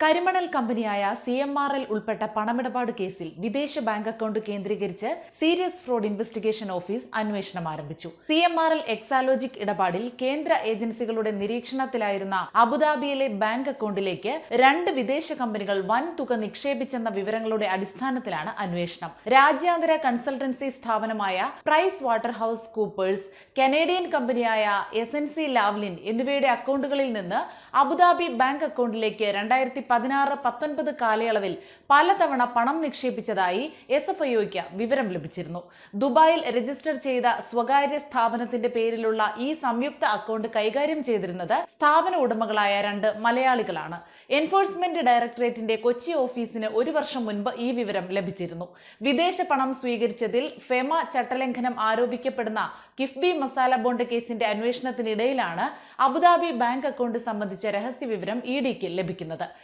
കരിമണൽ കമ്പനിയായ C M R L ഉൾപ്പെട്ട പണമിടപാട് കേസിൽ വിദേശ ബാങ്ക് അക്കൗണ്ട് കേന്ദ്രീകരിച്ച് സീരിയസ് ഫ്രോഡ് ഇൻവെസ്റ്റിഗേഷൻ ഓഫീസ് അന്വേഷണം ആരംഭിച്ചു. C M R L Exalogic ഇടപാടിൽ കേന്ദ്ര ഏജൻസികളുടെ നിരീക്ഷണത്തിലായിരുന്ന അബുദാബിയിലെ ബാങ്ക് അക്കൗണ്ടിലേക്ക് രണ്ട് വിദേശ കമ്പനികൾ വൻ തുക നിക്ഷേപിച്ചെന്ന വിവരങ്ങളുടെ അടിസ്ഥാനത്തിലാണ് അന്വേഷണം. രാജ്യാന്തര കൺസൾട്ടൻസി സ്ഥാപനമായ price water house Coopers Canadian കമ്പനിയായ എസ് എൻ സി ലാവ്ലിൻ എന്നിവയുടെ അക്കൗണ്ടുകളിൽ നിന്ന് അബുദാബി ബാങ്ക് അക്കൗണ്ടിലേക്ക് രണ്ടായിരത്തി പതിനാറ് പത്തൊൻപത് കാലയളവിൽ പലതവണ പണം നിക്ഷേപിച്ചതായി എസ് എഫ് ഐഒയ്ക്ക് വിവരം ലഭിച്ചിരുന്നു. ദുബായിൽ രജിസ്റ്റർ ചെയ്ത സ്വകാര്യ സ്ഥാപനത്തിന്റെ പേരിലുള്ള ഈ സംയുക്ത അക്കൗണ്ട് കൈകാര്യം ചെയ്തിരുന്നത് സ്ഥാപന ഉടമകളായ രണ്ട് മലയാളികളാണ്. എൻഫോഴ്സ്മെന്റ് ഡയറക്ടറേറ്റിന്റെ കൊച്ചി ഓഫീസിന് ഒരു വർഷം മുൻപ് ഈ വിവരം ലഭിച്ചിരുന്നു. വിദേശ പണം സ്വീകരിച്ചതിൽ ഫെമ ചട്ടലംഘനം ആരോപിക്കപ്പെടുന്ന കിഫ്ബി മസാല ബോണ്ട് കേസിന്റെ അന്വേഷണത്തിനിടയിലാണ് അബുദാബി ബാങ്ക് അക്കൗണ്ട് സംബന്ധിച്ച രഹസ്യ വിവരം ഇ ഡിക്ക് ലഭിക്കുന്നത്.